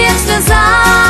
всіх сльозах.